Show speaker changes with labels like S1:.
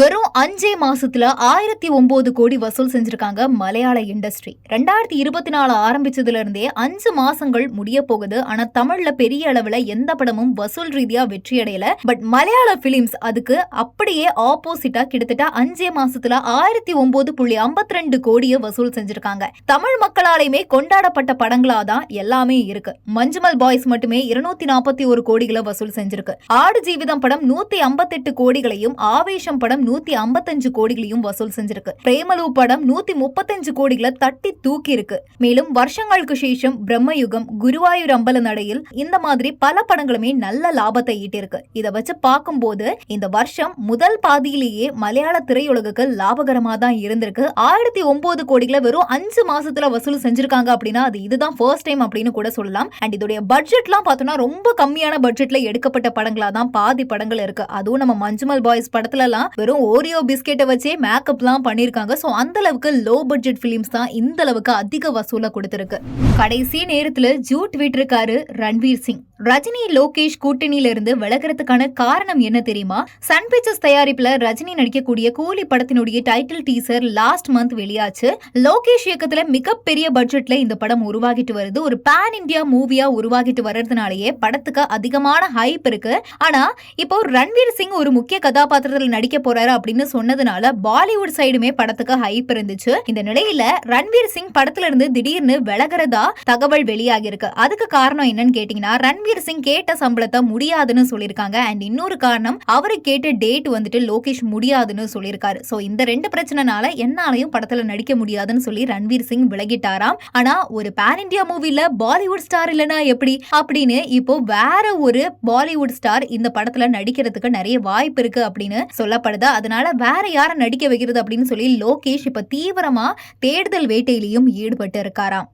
S1: வெறும் அஞ்சே மாசத்துல ஆயிரத்தி ஒன்பது கோடி வசூல் செஞ்சிருக்காங்க மலையாள இண்டஸ்ட்ரி ரெண்டாயிரத்தி இருபத்தி நாலு ஆரம்பிச்சதுல இருந்தே அஞ்சு மாசங்கள் முடிய போகுது. ஆனா தமிழ்ல பெரிய அளவுல எந்த படமும் வசூல் ரீதியா வெற்றி அடையல. பட் மலையாள பிலிம்ஸ் அதுக்கு அப்படியே ஆப்போசிட்டா கிட்டத்தட்ட அஞ்சே மாசத்துல ஆயிரத்தி ஒன்பது புள்ளி ஐம்பத்தி ரெண்டு கோடியை வசூல் செஞ்சிருக்காங்க. தமிழ் மக்களாலையுமே கொண்டாடப்பட்ட படங்களா தான் எல்லாமே இருக்கு. மஞ்சுமல் பாய்ஸ் மட்டுமே இருநூத்தி நாற்பத்தி ஒரு கோடிகளை வசூல் செஞ்சிருக்கு. ஆடு ஜீவிதம் படம் நூத்தி ஐம்பத்தெட்டு கோடிகளையும் ஆவேசம் படம் நூத்தி ஐம்பத்தஞ்சு கோடிகளையும் வசூல் செஞ்சிருக்கு. பிரேமலு படம் நூத்தி முப்பத்தஞ்சு கோடிகளை தட்டி தூக்கி இருக்கு மேலும் வருஷங்களுக்கு சேஷம் பிரம்மயுகம் குருவாயூர் அம்பல நடையில் இந்த மாதிரி பல படங்களுமே நல்ல லாபத்தை ஈட்டிருக்கு இதை வச்சு பார்க்கும்போது இந்த வருஷம் முதல் பாதியிலேயே மலையாள திரையுலகுக்கு லாபகரமா தான் இருந்திருக்கு. ஆயிரத்தி ஒன்பது கோடிகளை வெறும் அஞ்சு மாசத்துல வசூல் செஞ்சிருக்காங்க அப்படின்னா அது இதுதான் ஃபர்ஸ்ட் டைம் அப்படின்னு கூட சொல்லலாம். அண்ட் இதோடைய பட்ஜெட்லாம் பார்த்தோம்னா ரொம்ப கம்மியான பட்ஜெட்ல எடுக்கப்பட்ட படங்களா தான் பாதி படங்கள் இருக்கு. அதுவும் நம்ம மஞ்சுமல் பாய்ஸ் படத்துல எல்லாம் வெறும் ஓரியோ பிஸ்கெட்டை வச்சே மேக்கப்லாம் பண்ணியிருக்காங்க ஸோ அந்த அளவுக்கு லோ பட்ஜெட் ஃபிலிம்ஸ் தான் இந்த அளவுக்கு அதிக வசூலை கொடுத்துருக்கு. கடைசி நேரத்தில் ஜூட் விட்டுருக்காரு ரன்வீர் சிங். ரஜினி லோகேஷ் கூட்டணியில இருந்து விலகிறதுக்கான காரணம் என்ன தெரியுமா? சன் பிக்சர்ஸ் தயாரிப்புல ரஜினி நடிக்கக்கூடிய கூலி படத்தினுடைய டைட்டில் டீசர் லாஸ்ட் மந்த் வெளியாச்சு. லோகேஷ் இயக்கத்துல மிகப்பெரிய பட்ஜெட்ல இந்த படம் உருவாகிட்டு வருது. ஒரு பேன் இந்தியா மூவியா உருவாகிட்டு வர்றதுனாலயே படத்துக்கு அதிகமான ஹைப் இருக்கு. ஆனா இப்போ ரன்வீர் சிங் ஒரு முக்கிய கதாபாத்திரத்தில் நடிக்க போறாரு அப்படின்னு சொன்னதுனால பாலிவுட் சைடுமே படத்துக்கு ஹைப் இருந்துச்சு. இந்த நிலையில ரன்வீர் சிங் படத்துல இருந்து திடீர்னு விலகிறதா தகவல் வெளியாகி இருக்கு அதுக்கு காரணம் என்னன்னு கேட்டீங்கன்னா ரன்வீர் சிங் கேட்ட சம்பளத்தை முடியாதுன்னு சொல்லியிருக்காங்க. அண்ட் இன்னொரு காரணம் அவரு கேட்ட டேட் வந்துட்டு லோகேஷ் முடியாதுன்னு சொல்லியிருக்காரு. சோ இந்த ரெண்டு பிரச்சனைனால என்னாலையும் படத்துல நடிக்க முடியாதுன்னு சொல்லி ரன்வீர் சிங் விலகிட்டாராம். ஆனா ஒரு பேன் இந்தியா மூவில பாலிவுட் ஸ்டார் இல்லனா எப்படி? அப்படின்னு இப்போ வேற ஒரு பாலிவுட் ஸ்டார் இந்த படத்துல நடிக்கிறதுக்கு நிறைய வாய்ப்பு இருக்கு அப்படின்னு சொல்லப்படுது. அதனால வேற யாரை நடிக்க வைக்கிறது அப்படின்னு சொல்லி லோகேஷ் இப்ப தீவிரமா தேடுதல் வேட்டையிலையும் ஈடுபட்டு இருக்காராம்.